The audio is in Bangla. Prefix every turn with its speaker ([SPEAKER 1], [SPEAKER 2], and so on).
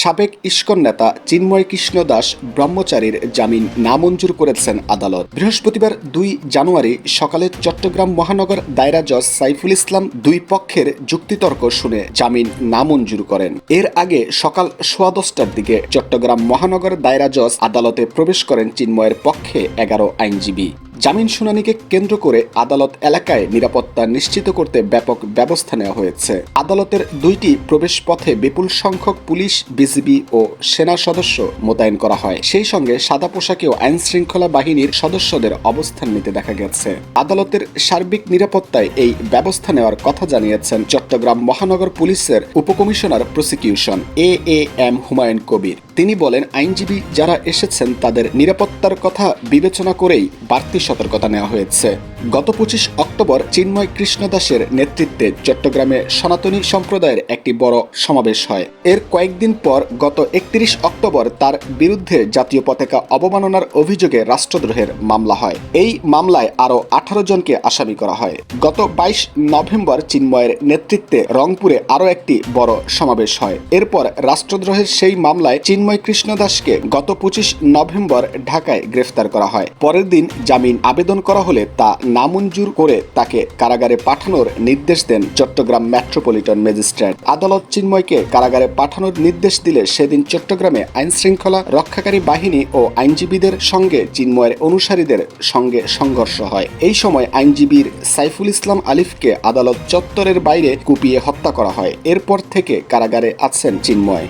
[SPEAKER 1] সাবেক ইস্কন নেতা চিন্ময় কৃষ্ণ দাস ব্রহ্মচারীর জামিন নামঞ্জুর করেছেন আদালত। বৃহস্পতিবার দুই জানুয়ারি সকালে চট্টগ্রাম মহানগর দায়রা জজ সাইফুল ইসলাম দুই পক্ষের যুক্তিতর্ক শুনে জামিন নামঞ্জুর করেন। এর আগে সকাল সোয়া দশটার দিকে চট্টগ্রাম মহানগর দায়রা জজ আদালতে প্রবেশ করেন চিন্ময়ের পক্ষে এগারো আইনজীবী। জামিন শুনানিকে কেন্দ্র করে আদালত এলাকায় নিরাপত্তা নিশ্চিত করতে ব্যাপক ব্যবস্থা নেওয়া হয়েছে। আদালতের দুইটি প্রবেশ পথে বিপুল সংখ্যক পুলিশ, বিজিবি ও সেনা সদস্য মোতায়েন করা হয়। সেই সঙ্গে সাদা পোশাকেও আইন শৃঙ্খলা বাহিনীর সদস্যদের অবস্থান নিতে দেখা গেছে। আদালতের সার্বিক নিরাপত্তায় এই ব্যবস্থা নেওয়ার কথা জানিয়েছেন চট্টগ্রাম মহানগর পুলিশের উপকমিশনার prosecution A A M Humayun Kabir. তিনি বলেন আইনজীবী যারা এসেছেন তাদের নিরাপত্তার কথা বিবেচনা করেই বাড়তি সতর্কতা নেওয়া হয়েছে। গত পঁচিশ অক্টোবর চিন্ময় কৃষ্ণ দাসের নেতৃত্বে চট্টগ্রামে সনাতনী সম্প্রদায়ের একটি বড় সমাবেশ হয়। এর কয়েকদিন পর গত একত্রিশ অক্টোবর তার বিরুদ্ধে জাতীয় পতাকা অবমাননার অভিযোগে রাষ্ট্রদ্রোহের মামলা হয়। এই মামলায় আরও আঠারো জনকে আসামি করা হয়। গত বাইশ নভেম্বর চিন্ময়ের নেতৃত্বে রংপুরে আরও একটি বড় সমাবেশ হয়। এরপর রাষ্ট্রদ্রোহের সেই মামলায় চিন্ময় কৃষ্ণ দাসকে গত পঁচিশ নভেম্বর ঢাকায় গ্রেফতার করা হয়। পরের দিন জামিন আবেদন করা হলে তা নামঞ্জুর করে তাকে কারাগারে পাঠানোর নির্দেশ দেন চট্টগ্রাম মেট্রোপলিটন ম্যাজিস্ট্রেট। আদালত চিন্ময়কে কারাগারে পাঠানোর নির্দেশ দিলে সেদিন চট্টগ্রামে আইন শৃঙ্খলা রক্ষাকারী বাহিনী ও আইনজীবীদের সঙ্গে চিন্ময়ের অনুসারীদের সঙ্গে সংঘর্ষ হয়। এই সময় আইনজীবীর সাইফুল ইসলাম আলিফকে আদালত চত্বরের বাইরে কুপিয়ে হত্যা করা হয়। এরপর থেকে কারাগারে আছেন চিন্ময়।